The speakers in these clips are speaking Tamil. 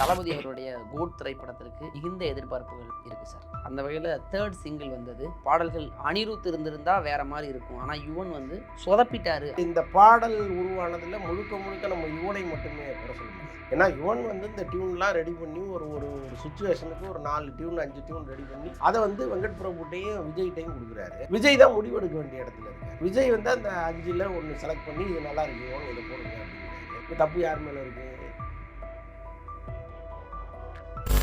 தளபதி அவருடைய கோட் திரைப்படத்திற்கு மிகுந்த எதிர்பார்ப்புகள் இருக்கு சார். அந்த வகையில் தேர்ட் சிங்கிள் வந்தது. பாடல்கள் அனிருத் இருந்திருந்தா வேற மாதிரி இருக்கும். ஆனால் யுவன் வந்து சொதப்பிட்டாரு. இந்த பாடல் உருவானதில் முழுக்க முழுக்க நம்ம யுவனை மட்டுமே கூட சொல்லணும். ஏன்னா யுவன் வந்து இந்த டியூன்லாம் ரெடி பண்ணி ஒரு ஒரு ஒரு சுச்சுவேஷனுக்கு ஒரு நாலு டியூன் அஞ்சு டியூன் ரெடி பண்ணி அதை வந்து வெங்கட் பிரபுட்டையும் விஜய்கிட்டையும் கொடுக்குறாரு. விஜய் தான் முடிவெடுக்க வேண்டிய இடத்துல இருக்கு விஜய் வந்து அந்த அஞ்சில் ஒன்று செலக்ட் பண்ணி இது நல்லா இருக்கு யுவன் இதை போடுங்க அப்படின்னு இப்போ தப்பு யார் மேலே இருக்குது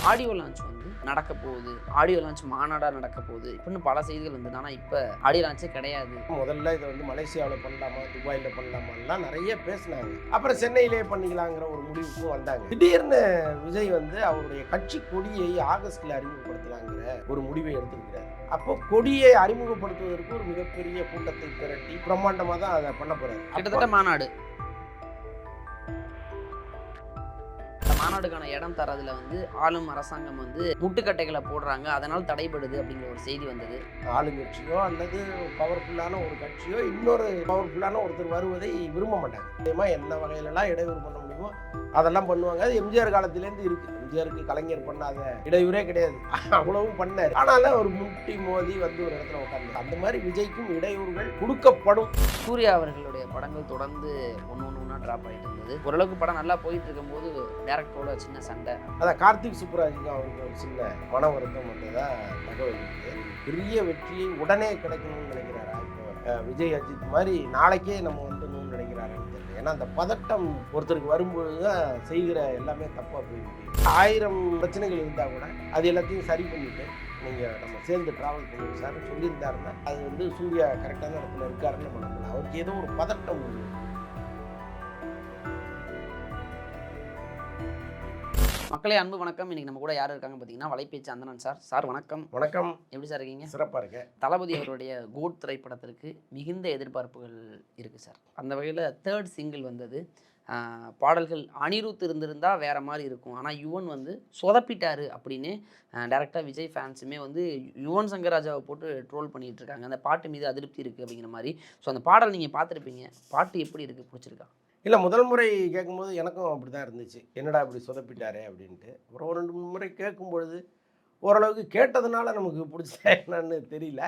ஆடியோ லான்ச் வந்து நடக்க போகுது ஆடியோ லான்ச் மாநாடா நடக்க போகுது இப்படின்னு பல செய்திகள் வந்தது. ஆனால் இப்போ ஆடியோ லான்ச்சே கிடையாது. முதல்ல இதை வந்து மலேசியாவில் பண்ணலாமா துபாயில் பண்ணலாமான்லாம் நிறைய பேசினாங்க. அப்புறம் சென்னையிலே பண்ணிக்கலாங்கிற ஒரு முடிவுக்கும் வந்தாங்க. திடீர்னு விஜய் வந்து அவருடைய கட்சி கொடியை ஆகஸ்ட்ல அறிமுகப்படுத்தலாங்கிற ஒரு முடிவை எடுத்திருக்கிறார். அப்போ கொடியை அறிமுகப்படுத்துவதற்கு ஒரு மிகப்பெரிய கூட்டத்தை திரட்டி பிரம்மாண்டமாக தான் அதை பண்ண போறாரு. கிட்டத்தட்ட மாநாடு. மாநாடுக்கான இடம் தரதுல வந்து ஆளும் அரசாங்கம் வந்து முட்டுக்கட்டைகளை போடுறாங்க. அதனால் தடைபடுது அப்படிங்கிற ஒரு செய்தி வந்தது. ஆளுங்கட்சியோ அல்லது பவர்ஃபுல்லான ஒரு கட்சியோ இன்னொரு பவர்ஃபுல்லான ஒருத்தர் வருவதை விரும்ப மாட்டாங்க. நிச்சயமா என்ன வகையிலலாம் இடையூறு பண்ண முடியுமோ அதெல்லாம் பண்ணுவாங்க. அது எம்ஜிஆர் காலத்திலேருந்து இருக்கு. எம்ஜிஆருக்கு கலைஞர் பண்ணாத இடையூறே கிடையாது. அவ்வளவும் பண்ணாரு. ஆனாலும் ஒரு முட்டி மோதி வந்து ஒரு இடத்துல உட்கார்ந்து அந்த மாதிரி விஜய்க்கும் இடையூறுகள் கொடுக்கப்படும். சூர்யா அவர்களுடைய படங்கள் தொடர்ந்து ஒன்று ஒன்று ஒன்றா ட்ராப் ஆகிட்டு இருந்தது. ஓரளவுக்கு படம் நல்லா போயிட்டு இருக்கும்போது கூட சின்ன சண்டை. அதான் கார்த்திக் சுப்புராஜுக்கு அவருக்கு ஒரு சின்ன மன வருத்தம் வந்ததா தகவல் பெரிய வெற்றியை உடனே கிடைக்கணும்னு நினைக்கிறாரா இப்போ விஜய் அஜித் மாதிரி நாளைக்கே நம்ம வந்துடணும்னு நினைக்கிறாருன்னு தெரியல. ஏன்னா அந்த பதட்டம் ஒருத்தருக்கு வரும்பொழுது தான் செய்கிற எல்லாமே தப்பாக போயிருக்கு ஆயிரம் பிரச்சனைகள் இருந்தால் கூட அது எல்லாத்தையும் சரி பண்ணிட்டு நீங்கள் நம்ம சேர்ந்து ட்ராவல் பண்ணுவோம் சார் சொல்லியிருந்தாருன்னா அது வந்து சூர்யா கரெக்டான இடத்துல இருக்காருன்னு நம்ம நம்பலாம். அவருக்கு ஏதோ ஒரு பதட்டம் ஒன்று மக்களே அன்பு வணக்கம். இன்னைக்கு நம்ம கூட யார் இருக்காங்க பார்த்தீங்கன்னா வலைபேச்சு அந்தனன் சார். சார் வணக்கம். வணக்கம். எப்படி சார் இருக்கீங்க? சிறப்பாக இருக்கேன். தளபதி அவருடைய கோட் திரைப்படத்திற்கு மிகுந்த எதிர்பார்ப்புகள் இருக்குது சார். அந்த வகையில் தேர்ட் சிங்கிள் வந்தது. பாடல்கள் அனிருத் இருந்திருந்தா வேற மாதிரி இருக்கும். ஆனால் யுவன் வந்து சொதப்பிட்டாரு அப்படின்னு டேரெக்டாக விஜய் ஃபேன்ஸுமே வந்து யுவன் சங்கர் ராஜாவை போட்டு ட்ரோல் பண்ணிட்டு இருக்காங்க. அந்த பாட்டு மீது அதிருப்தி இருக்குது அப்படிங்கிற மாதிரி. ஸோ அந்த பாடல் நீங்கள் பார்த்துருப்பீங்க. பாட்டு எப்படி இருக்குது பிடிச்சிருக்கா? இல்லை முதல் முறை கேட்கும்போது எனக்கும் அப்படி தான் இருந்துச்சு. என்னடா இப்படி சொதப்பிட்டாரே? அப்படின்ட்டு. அப்புறம் ஒரு ரெண்டு மூணு முறை கேட்கும்பொழுது ஓரளவுக்கு கேட்டதுனால நமக்கு பிடிச்சா என்னன்னு தெரியல.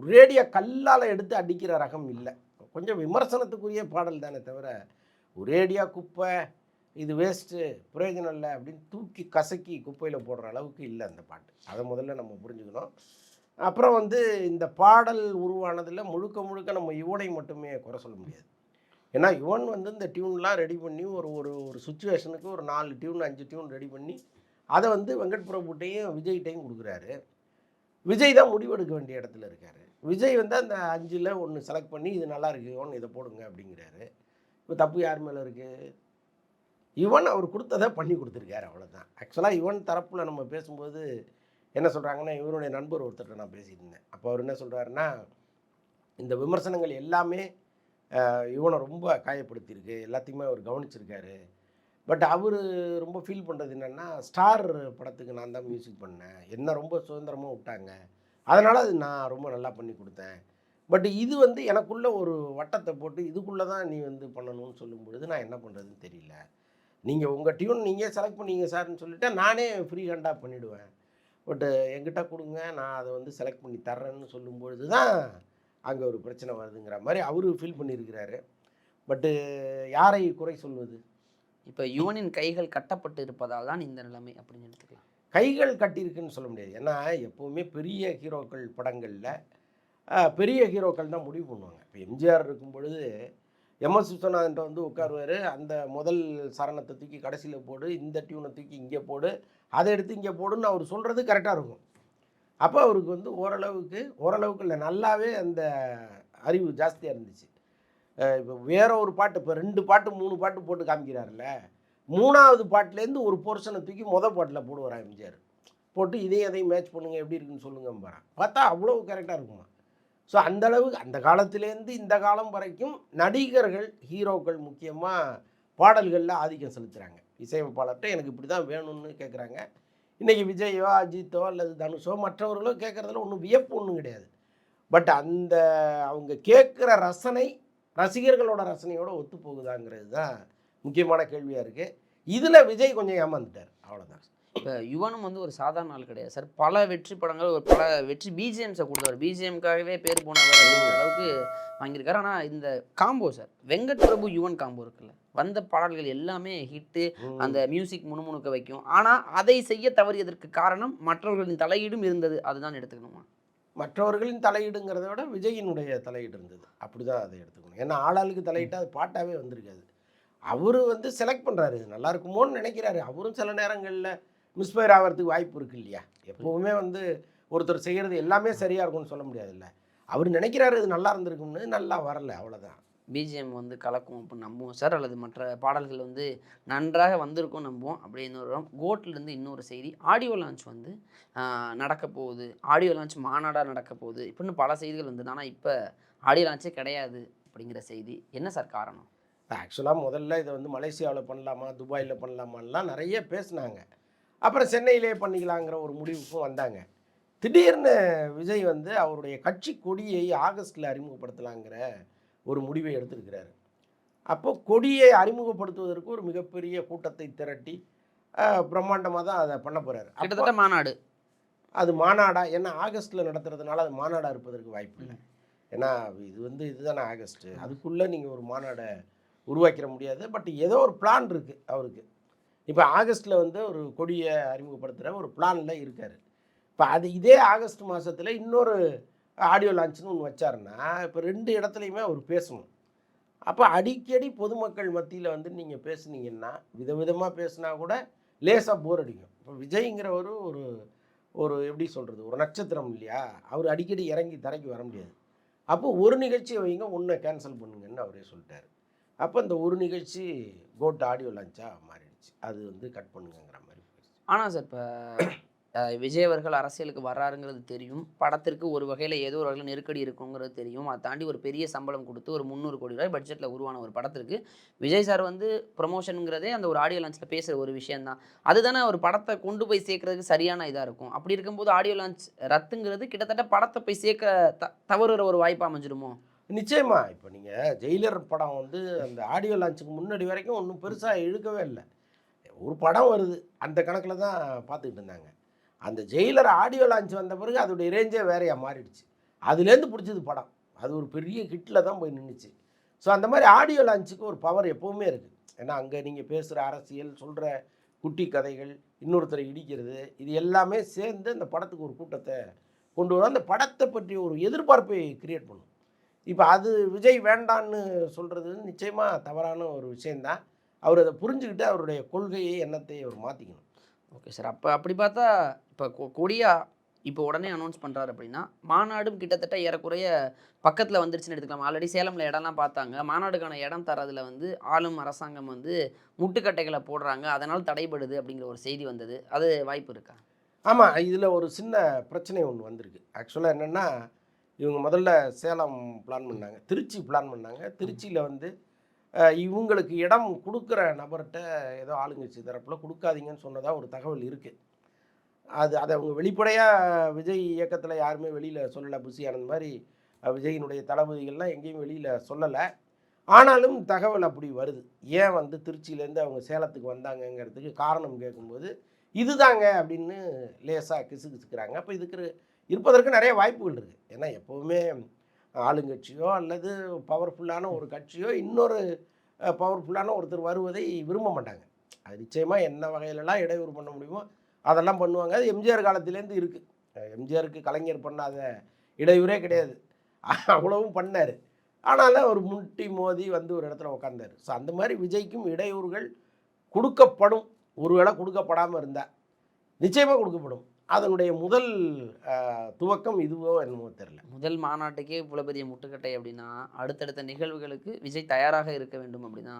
ஒரேடியாக கல்லால் எடுத்து அடிக்கிற ரகம் இல்லை. கொஞ்சம் விமர்சனத்துக்குரிய பாடல் தானே தவிர ஒரேடியாக குப்பை இது வேஸ்ட்டு பிரயோஜனம் இல்லை அப்படின்னு தூக்கி கசக்கி குப்பையில் போடுற அளவுக்கு இல்லை அந்த பாட்டு. அதை முதல்ல நம்ம புரிஞ்சுக்கணும். அப்புறம் வந்து இந்த பாடல் உருவானதில் முழுக்க முழுக்க நம்ம இவனை மட்டுமே குறை சொல்ல முடியாது. ஏன்னா யுவன் வந்து இந்த டியூன்லாம் ரெடி பண்ணி ஒரு ஒரு ஒரு சுச்சுவேஷனுக்கு ஒரு நாலு டியூன் அஞ்சு டியூன் ரெடி பண்ணி அதை வந்து வெங்கட் பிரபுட்டையும் விஜய்கிட்டையும் கொடுக்குறாரு. விஜய் தான் முடிவெடுக்க வேண்டிய இடத்துல இருக்காரு. விஜய் வந்து அந்த அஞ்சில் ஒன்று செலக்ட் பண்ணி இது நல்லா இருக்கு யுவன் இதை போடுங்க அப்படிங்கிறாரு. இப்போ தப்பு யார் மேலே இருக்குது யுவன் அவர் கொடுத்ததை பண்ணி கொடுத்துருக்காரு அவ்வளோதான் ஆக்சுவலாக யுவன் தரப்பில் நம்ம பேசும்போது என்ன சொல்கிறாங்கன்னா இவருடைய நண்பர் ஒருத்தர்கிட்ட நான் பேசியிருந்தேன். இருந்தேன் அப்போ அவர் என்ன சொல்கிறாருன்னா இந்த விமர்சனங்கள் எல்லாமே இவனை ரொம்ப காயப்படுத்தியிருக்கு. எல்லாத்தையுமே அவர் கவனிச்சிருக்காரு. பட் அவர் ரொம்ப ஃபீல் பண்ணுறது என்னென்னா ஸ்டார் படத்துக்கு நான் தான் மியூசிக் பண்ணேன். என்ன ரொம்ப சுதந்திரமாக விட்டாங்க. அதனால் அது நான் ரொம்ப நல்லா பண்ணி கொடுத்தேன். பட் இது வந்து எனக்குள்ளே ஒரு வட்டத்தை போட்டு இதுக்குள்ளே தான் நீ வந்து பண்ணணும்னு சொல்லும் பொழுது நான் என்ன பண்ணுறதுன்னு தெரியல. நீங்கள் உங்கள் டியூன் நீங்கள் செலக்ட் பண்ணீங்க சார்னு சொல்லிவிட்டு நானே ஃப்ரீ ஹேண்டாக பண்ணிவிடுவேன் பட்டு என்கிட்ட கொடுங்க நான் அதை வந்து செலக்ட் பண்ணி தர்றேன்னு சொல்லும்பொழுது தான் அங்கே ஒரு பிரச்சனை வருதுங்கிற மாதிரி அவரு ஃபீல் பண்ணியிருக்கிறாரு. பட்டு யாரை குறை சொல்வது? இப்போ யுவனின் கைகள் கட்டப்பட்டு இருப்பதால் தான் இந்த நிலைமை அப்படின்னு எடுத்துக்கலாம். கைகள் கட்டியிருக்குன்னு சொல்ல முடியாது. ஏன்னா எப்போவுமே பெரிய ஹீரோக்கள் படங்களில் பெரிய ஹீரோக்கள் தான் முடிவு பண்ணுவாங்க. இப்போ எம்ஜிஆர் இருக்கும் பொழுது எம்எஸ் விஸ்வநாதன்ட்ட வந்து உட்காருவார். அந்த முதல் சரணத்தை தூக்கி கடைசியில் போடு இந்த டியூனை தூக்கி இங்கே போடு அதை எடுத்து இங்கே போடுன்னு அவர் சொல்கிறது கரெக்டாக இருக்கும். அப்போ அவருக்கு வந்து ஓரளவுக்கு ஓரளவுக்கு இல்லை நல்லாவே அந்த அறிவு ஜாஸ்தியாக இருந்துச்சு. இப்போ வேற ஒரு பாட்டு இப்போ ரெண்டு பாட்டு மூணு பாட்டு போட்டு காமிக்கிறாருல்ல மூணாவது பாட்டுலேருந்து ஒரு போர்ஷனை தூக்கி மொதல் பாட்டில் போடுவார் எம்ஜிஆர் போட்டு இதையும் அதையும் மேட்ச் பண்ணுங்கள் எப்படி இருக்குன்னு சொல்லுங்க பார்த்தா அவ்வளோ கரெக்டாக இருக்குமா. ஸோ அந்த அளவுக்கு அந்த காலத்துலேருந்து இந்த காலம் வரைக்கும் நடிகர்கள் ஹீரோக்கள் முக்கியமாக பாடல்களில் ஆதிக்கம் செலுத்துகிறாங்க இசையமைப்பாளர்கிட்ட எனக்கு இப்படி தான் வேணும்னு கேட்குறாங்க இன்றைக்கி விஜயோ அஜித்தோ அல்லது தனுஷோ மற்றவர்களோ கேட்குறதுல ஒன்றும் வியப்பு ஒன்றும் கிடையாது. பட் அந்த அவங்க கேட்குற ரசனை ரசிகர்களோட ரசனையோடு ஒத்து போகுதாங்கிறது தான் முக்கியமான கேள்வியாக இருக்குது இதில் விஜய் கொஞ்சம் ஏமாந்துட்டார். அவ்வளோதான் இப்போ யுவனும் வந்து ஒரு சாதாரண ஆள் கிடையாது. சார் பல வெற்றி படங்கள் ஒரு பல வெற்றி பிஜிஎம்ஸை கொடுத்தவர். பிஜிஎம்காகவே பேர் போனவர் அப்படிங்கிற அளவுக்கு வாங்கியிருக்காரு. ஆனால் இந்த combo sir Venkat Prabhu Yuvan combo இருக்குல்ல வந்த பாடல்கள் எல்லாமே ஹிட்டு அந்த மியூசிக் முணுமுணுக்க வைக்கும். ஆனால் அதை செய்ய தவறியதற்கு காரணம் மற்றவர்களின் தலையீடும் இருந்தது. அதுதான் எடுத்துக்கணுமா? மற்றவர்களின் தலையீடுங்கிறத விட விஜயினுடைய தலையீடு இருந்தது. அப்படி தான் அதை எடுத்துக்கணும். ஏன்னா ஆளாளுக்கு தலையிட்டா அது பாட்டாவே வந்திருக்காது. அவர் வந்து செலக்ட் பண்ணுறாரு நல்லா இருக்குமோன்னு நினைக்கிறாரு. அவரும் சில நேரங்களில் மிஸ்ஃபயர் ஆகிறதுக்கு வாய்ப்பு இருக்கு இல்லையா? எப்போவுமே வந்து ஒருத்தர் செய்கிறது எல்லாமே சரியாக இருக்கும்னு சொல்ல முடியாதுல்ல. அவர் நினைக்கிறாரு இது நல்லா இருந்திருக்கும்னு நல்லா வரல அவ்வளோதான் பிஜிஎம் வந்து கலக்கும் அப்படின்னு நம்புவோம் சார். அல்லது மற்ற பாடல்கள் வந்து நன்றாக வந்திருக்கும் நம்புவோம். அப்படி இன்னொரு கோட்லேருந்து இன்னொரு செய்தி ஆடியோ லான்ச் வந்து நடக்க போகுது. ஆடியோ லான்ச் மாநாடாக நடக்க போகுது. இப்படின்னு பல செய்திகள் வந்தது. ஆனால் இப்போ ஆடியோ லான்ச்சே கிடையாது அப்படிங்கிற செய்தி. என்ன சார் காரணம்? ஆக்சுவலாக முதல்ல இதை வந்து மலேசியாவில் பண்ணலாமா துபாயில் பண்ணலாமான்லாம் நிறைய பேசுனாங்க. அப்புறம் சென்னையிலே பண்ணிக்கலாங்கிற ஒரு முடிவுக்கும் வந்தாங்க. திடீர்னு விஜய் வந்து அவருடைய கட்சி கொடியை ஆகஸ்டில் அறிமுகப்படுத்தலாங்கிற ஒரு முடிவை எடுத்திருக்கிறாரு. அப்போ கொடியை அறிமுகப்படுத்துவதற்கு ஒரு மிகப்பெரிய கூட்டத்தை திரட்டி பிரம்மாண்டமாக தான் அதை பண்ண போகிறாரு கிட்டத்தட்ட மாநாடு. அது மாநாடா? ஏன்னா ஆகஸ்ட்டில் நடத்துறதுனால அது மாநாடாக இருப்பதற்கு வாய்ப்பு இல்லை. ஏன்னா இது வந்து இதுதானே ஆகஸ்ட் அதுக்குள்ளே நீங்கள் ஒரு மாநாடை உருவாக்கிட முடியாது. பட் ஏதோ ஒரு பிளான் இருக்குது அவருக்கு. இப்போ ஆகஸ்ட்டில் வந்து ஒரு கொடியை அறிமுகப்படுத்துகிற ஒரு பிளானில் இருக்கார். இப்போ அது இதே ஆகஸ்ட் மாதத்தில் இன்னொரு ஆடியோ லான்ச்னு ஒன்று வச்சாருன்னா இப்போ ரெண்டு இடத்துலையுமே அவர் பேசணும். அப்போ அடிக்கடி பொதுமக்கள் மத்தியில் வந்து நீங்கள் பேசுனீங்கன்னா விதவிதமாக பேசுனா கூட லேசாக போர் அடிக்கும். இப்போ விஜய்ங்கிற ஒரு ஒரு எப்படி சொல்கிறது ஒரு நட்சத்திரம் இல்லையா? அவர் அடிக்கடி இறங்கி தரைக்கு வர முடியாது. அப்போ ஒரு நிகழ்ச்சியை வைங்க ஒன்றை கேன்சல் பண்ணுங்கன்னு அவரே சொல்லிட்டார். அப்போ இந்த ஒரு நிகழ்ச்சி கோட் ஆடியோ லான்ச்சாக மாறிடுச்சு அது வந்து கட் பண்ணுங்கங்கிற மாதிரி போயிடுச்சு. ஆனால் சார் இப்போ விஜய் அவர்கள் அரசியலுக்கு வர்றாருங்கிறது தெரியும். படத்திற்கு ஒரு வகையில் ஏதோ ஒரு வகையில் நெருக்கடி இருக்குங்கிறது தெரியும். அதை தாண்டி ஒரு பெரிய சம்பளம் கொடுத்து ஒரு முந்நூறு கோடி ரூபாய் பட்ஜெட்டில் உருவான ஒரு படத்திற்கு விஜய் சார் வந்து ப்ரொமோஷனுங்கிறதே அந்த ஒரு ஆடியோ லான்ச்சில் பேசுகிற ஒரு விஷயம்தான். அதுதானே ஒரு படத்தை கொண்டு போய் சேர்க்கறதுக்கு சரியான இதாக இருக்கும். அப்படி இருக்கும்போது ஆடியோ லான்ச் ரத்துங்கிறது கிட்டத்தட்ட படத்தை போய் சேர்க்க த தவறுற ஒரு வாய்ப்பு அமைஞ்சிருமோ? நிச்சயமா. இப்போ நீங்கள் ஜெயிலர் படம் வந்து அந்த ஆடியோ லான்ச்சுக்கு முன்னாடி வரைக்கும் ஒன்றும் பெருசாக இழுக்கவே இல்லை. ஒரு படம் வருது. அந்த கணக்கில் தான் பார்த்துக்கிட்டு இருந்தாங்க. அந்த ஜெயிலர் ஆடியோ லான்ச் வந்த பிறகு அதோடைய ரேஞ்சே வேறையா மாறிடுச்சு. அதுலேருந்து பிடிச்சது படம். அது ஒரு பெரிய ஹிட்டில் தான் போய் நின்றுச்சு ஸோ அந்த மாதிரி ஆடியோ லான்ச்சுக்கு ஒரு பவர் எப்போவுமே இருக்குது ஏன்னா அங்கே நீங்கள் பேசுகிற அரசியல் சொல்கிற குட்டி கதைகள் இன்னொருத்தரை இடிக்கிறது இது எல்லாமே சேர்ந்து அந்த படத்துக்கு ஒரு கூட்டத்தை கொண்டு வரும். அந்த படத்தை பற்றி ஒரு எதிர்பார்ப்பை கிரியேட் பண்ணும். இப்போ அது விஜய் வேண்டான்னு சொல்கிறது நிச்சயமாக தவறான ஒரு விஷயந்தான் அவர் அதை புரிஞ்சுக்கிட்டு அவருடைய கொள்கையை எண்ணத்தை அவர் மாற்றிக்கணும் ஓகே சார். அப்போ அப்படி பார்த்தா இப்போ கொ- கொடியா இப்போ உடனே அனௌன்ஸ் பண்ணுறாரு அப்படின்னா மாநாடும் கிட்டத்தட்ட ஏறக்குறைய பக்கத்தில் வந்துருச்சுன்னு எடுத்துக்கலாம். ஆல்ரெடி சேலமில் இடம்லாம் பார்த்தாங்க. மாநாடுக்கான இடம் தரதில் வந்து ஆளும் அரசாங்கம் வந்து முட்டுக்கட்டைகளை போடுறாங்க. அதனால் தடைபடுது அப்படிங்கிற ஒரு செய்தி வந்தது. அது வாய்ப்பு இருக்கா? ஆமாம் இதில் ஒரு சின்ன பிரச்சனை ஒன்று வந்திருக்கு. ஆக்சுவலாக என்னென்னா இவங்க முதல்ல சேலம் பிளான் பண்ணாங்க. திருச்சி பிளான் பண்ணாங்க. திருச்சியில் வந்து இவங்களுக்கு இடம் கொடுக்குற நபர்கிட்ட ஏதோ ஆளுங்கட்சி தரப்பில் கொடுக்காதீங்கன்னு சொன்னதாக ஒரு தகவல் இருக்குது அது அதை அவங்க வெளிப்படையாக விஜய் இயக்கத்தில் யாருமே வெளியில் சொல்லலை. புசி ஆனந்த் மாதிரி விஜயினுடைய தளபதிகள்லாம் எங்கேயும் வெளியில் சொல்லலை. ஆனாலும் தகவல் அப்படி வருது. ஏன் வந்து திருச்சியிலேருந்து அவங்க சேலத்துக்கு வந்தாங்கங்கிறதுக்கு காரணம் கேட்கும்போது இதுதாங்க அப்படின்னு லேசாக கிசு கிசுக்கிறாங்க அப்போ இதுக்கு இருப்பதற்கு நிறைய வாய்ப்புகள் இருக்குது ஏன்னா எப்போவுமே ஆளுங்கட்சியோ அல்லது பவர்ஃபுல்லான ஒரு கட்சியோ இன்னொரு பவர்ஃபுல்லான ஒருத்தர் வருவதை விரும்ப மாட்டாங்க. அது நிச்சயமாக என்ன வகையிலலாம் இடையூறு பண்ண முடியுமோ அதெல்லாம் பண்ணுவாங்க. அது எம்ஜிஆர் காலத்துலேருந்து இருக்குது எம்ஜிஆருக்கு கலைஞர் பண்ணாத இடையூறே கிடையாது. அவ்வளவும் பண்ணார். ஆனாலும் அவர் முட்டி மோதி வந்து ஒரு இடத்துல உட்காந்தார் ஸோ அந்த மாதிரி விஜய்க்கும் இடையூறுகள் கொடுக்கப்படும். ஒருவேளை கொடுக்கப்படாமல் இருந்தால் நிச்சயமாக கொடுக்கப்படும். அதனுடைய முதல் துவக்கம் இதுவோ என்னமோ தெரில முதல் மாநாட்டுக்கே இவ்வளோ பெரிய முட்டுக்கட்டை அப்படின்னா அடுத்தடுத்த நிகழ்வுகளுக்கு விஜய் தயாராக இருக்க வேண்டும் அப்படின்னா?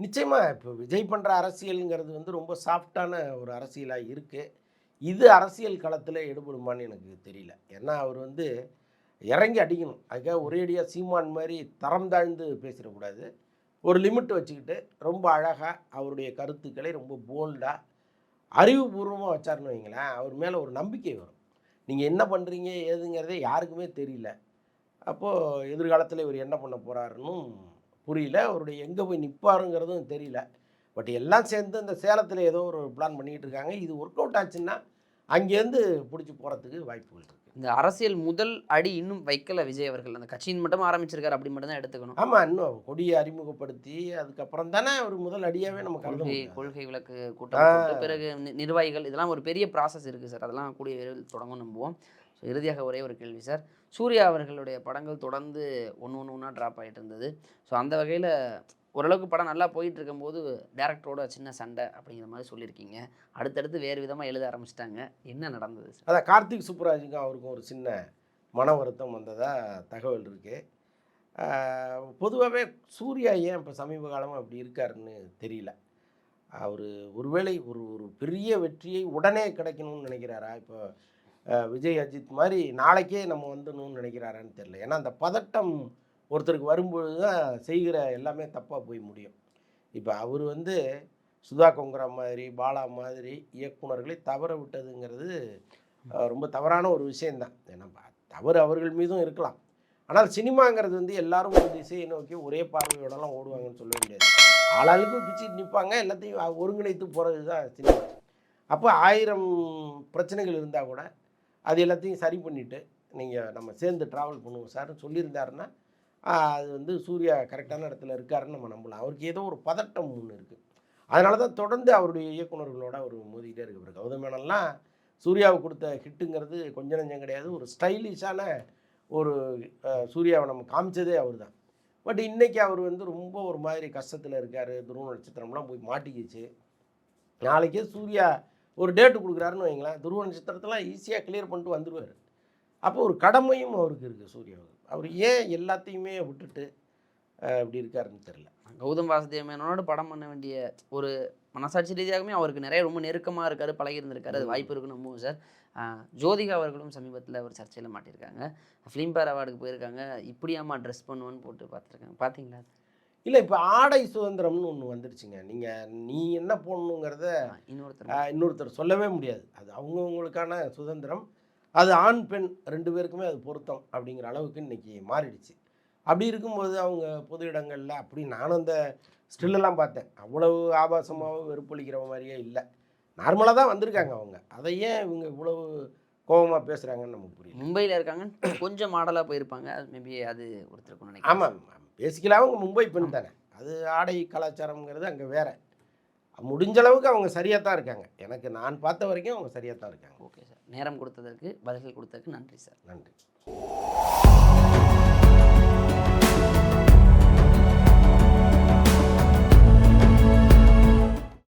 நிச்சயமாக இப்போ விஜய் பண்ணுற அரசியலுங்கிறது வந்து ரொம்ப சாஃப்டான ஒரு அரசியலாக இருக்குது இது அரசியல் களத்தில் ஈடுபடுமான்னு எனக்கு தெரியல. ஏன்னா அவர் வந்து இறங்கி அடிக்கணும். அதுக்காக ஒரேடியாக சீமான் மாதிரி தரம் தாழ்ந்து பேசிடக்கூடாது. ஒரு லிமிட் வச்சுக்கிட்டு ரொம்ப அழகாக அவருடைய கருத்துக்களை ரொம்ப போல்டாக அறிவுபூர்வமாக வச்சாருன்னு வைங்களேன் அவர் மேலே ஒரு நம்பிக்கை வரும். நீங்கள் என்ன பண்ணுறீங்க ஏதுங்கிறதே யாருக்குமே தெரியல. அப்போது எதிர்காலத்தில் இவர் என்ன பண்ண போகிறாருன்னு புரியல. அவருடைய எங்கே போய் நிற்பாருங்கிறதும் தெரியல. பட் எல்லாம் சேர்ந்து இந்த சேலத்தில் ஏதோ ஒரு பிளான் பண்ணிக்கிட்டு இருக்காங்க. இது ஒர்க் அவுட் ஆச்சுன்னா அங்கேருந்து பிடிச்சி போகிறதுக்கு வாய்ப்புகள் இருக்குது இந்த அரசியல் முதல் அடி இன்னும் வைக்கல விஜய் அவர்கள். அந்த கட்சியின் மட்டும் ஆரம்பிச்சிருக்காரு அப்படி மட்டும் தான் எடுத்துக்கணும். ஆமாம் இன்னும் கொடியை அறிமுகப்படுத்தி அதுக்கப்புறம் தானே ஒரு முதல் அடியாகவே நம்ம கொள்கை கொள்கை விளக்கு கூட்டம் பிறகு நிர்வாகிகள் இதெல்லாம் ஒரு பெரிய ப்ராசஸ் இருக்குது சார் அதெல்லாம் கூடிய விரைவில் தொடங்கும் நம்புவோம். ஸோ இறுதியாக ஒரே ஒரு கேள்வி சார் சூர்யா அவர்களுடைய படங்கள் தொடர்ந்து ஒன்று ஒன்று ஒன்றா ட்ராப் ஆகிட்டு இருந்தது. ஸோ அந்த வகையில் ஓரளவுக்கு படம் நல்லா போயிட்டு இருக்கும்போது டேரக்டரோட சின்ன சண்டை அப்படிங்கிற மாதிரி சொல்லியிருக்கீங்க. அடுத்தடுத்து வேறு விதமாக எழுத ஆரம்பிச்சிட்டாங்க. என்ன நடந்தது அதான் கார்த்திக் சுப்புராஜுக்கும் அவருக்கும் ஒரு சின்ன மன வருத்தம் வந்ததாக தகவல் இருக்குது பொதுவாகவே சூர்யா ஏன் இப்போ சமீப காலமாக அப்படி இருக்காருன்னு தெரியல. அவர் ஒருவேளை ஒரு ஒரு பெரிய வெற்றியை உடனே கிடைக்கணும்னு நினைக்கிறாரா? இப்போ விஜய் அஜித் மாதிரி நாளைக்கே நம்ம வந்துடணும்னு நினைக்கிறாரான்னு தெரியல. ஏன்னா அந்த பதட்டம் ஒருத்தருக்கு வரும்பொழுது தான் செய்கிற எல்லாமே தப்பாக போய் முடியும். இப்போ அவர் வந்து சுதா கொங்கரா மாதிரி பாலா மாதிரி இயக்குனர்களை தவற விட்டதுங்கிறது ரொம்ப தவறான ஒரு விஷயம்தான். ஏன்னா தவறு அவர்கள் மீதும் இருக்கலாம். ஆனால் சினிமாங்கிறது வந்து எல்லாரும் ஒரு திசையை நோக்கி ஒரே பார்வையோடலாம் ஓடுவாங்கன்னு சொல்ல முடியாது. ஆளாளுக்கு பிச்சுட்டு நிற்பாங்க எல்லாத்தையும் ஒருங்கிணைத்து போகிறது தான் சினிமா. அப்போ ஆயிரம் பிரச்சனைகள் இருந்தால் கூட அது எல்லாத்தையும் சரி பண்ணிவிட்டு நீங்கள் நம்ம சேர்ந்து ட்ராவல் பண்ணுவோம் சார்னு சொல்லியிருந்தாருன்னா அது வந்து சூர்யா கரெக்டான இடத்துல இருக்காருன்னு நம்ம நம்பலாம். அவருக்கு ஏதோ ஒரு பதட்டம் ஒன்று இருக்குது அதனால தான் தொடர்ந்து அவருடைய இயக்குநர்களோட அவர் மோதிக்கிட்டே இருக்கு கௌதம் மேனன்லாம் சூர்யாவுக்கு கொடுத்த ஹிட்டுங்கிறது கொஞ்ச நஞ்சம் கிடையாது. ஒரு ஸ்டைலிஷான ஒரு சூர்யாவை நம்ம காமிச்சதே அவர் தான் பட் இன்றைக்கி அவர் வந்து ரொம்ப ஒரு மாதிரி கஷ்டத்தில் இருக்கார். துருவ நட்சத்திரம்லாம் போய் மாட்டிக்கிச்சு. நாளைக்கே சூர்யா ஒரு டேட்டு கொடுக்குறாருன்னு வைங்களேன் துருவ நட்சத்திரத்தெல்லாம் ஈஸியாக கிளியர் பண்ணிட்டு வந்துடுவார் அப்போ ஒரு கடமையும் அவருக்கு இருக்குது சூர்யாவுக்கு. அவர் ஏன் எல்லாத்தையுமே விட்டுட்டு இப்படி இருக்காருன்னு தெரில கௌதம் வாசுதேவ மேனோட படம் பண்ண வேண்டிய ஒரு மனசாட்சி ரீதியாகவுமே அவருக்கு நிறைய ரொம்ப நெருக்கமாக இருக்காரு பழகி இருந்திருக்காரு அது வாய்ப்பு இருக்குன்னு நம்புவோம் சார். ஜோதிகா அவர்களும் சமீபத்தில் ஒரு சர்ச்சையில் மாட்டியிருக்காங்க. ஃபிலிம் பேர் அவார்டுக்கு போயிருக்காங்க. இப்படியாம்மா ட்ரெஸ் பண்ணுவேன்னு போட்டு பார்த்துருக்காங்க. பார்த்தீங்களா? இல்லை இப்போ ஆடை சுதந்திரம்னு ஒன்று வந்துருச்சுங்க. நீங்கள் நீ என்ன போடணுங்கிறத இன்னொருத்தர் இன்னொருத்தர் சொல்லவே முடியாது. அது அவங்கவுங்களுக்கான சுதந்திரம். அது ஆண் பெண் ரெண்டு பேருக்குமே அது பொருத்தம் அப்படிங்கிற அளவுக்கு இன்னைக்கு மாறிடுச்சு. அப்படி இருக்கும்போது அவங்க பொது இடங்களில் அப்படி நானும் அந்த ஸ்டில்லெல்லாம் பார்த்தேன். அவ்வளவு ஆபாசமாகவும் வெறுப்பளிக்கிற மாதிரியே இல்லை. நார்மலாக தான் வந்திருக்காங்க அவங்க. அதை ஏன் இவங்க இவ்வளவு கோபமாக பேசுகிறாங்கன்னு நமக்கு புரியல. மும்பையில் இருக்காங்க கொஞ்சம் மாடலாக போயிருப்பாங்க. மேபி அது ஒருத்தருக்கு நினைக்கிறேன். ஆமாம் பேசிக்கலாக அவங்க மும்பை பெண் தானே. அது ஆடை கலாச்சாரம்ங்கிறது அங்கே வேற. முடிஞ்ச அளவுக்கு அவங்க சரியாக தான் இருக்காங்க. எனக்கு நான் பார்த்த வரைக்கும் அவங்க சரியாக தான் இருக்காங்க. Okay sir. நேரம் கொடுத்ததற்கு பதில்கள் கொடுத்ததற்கு நன்றி சார். நன்றி.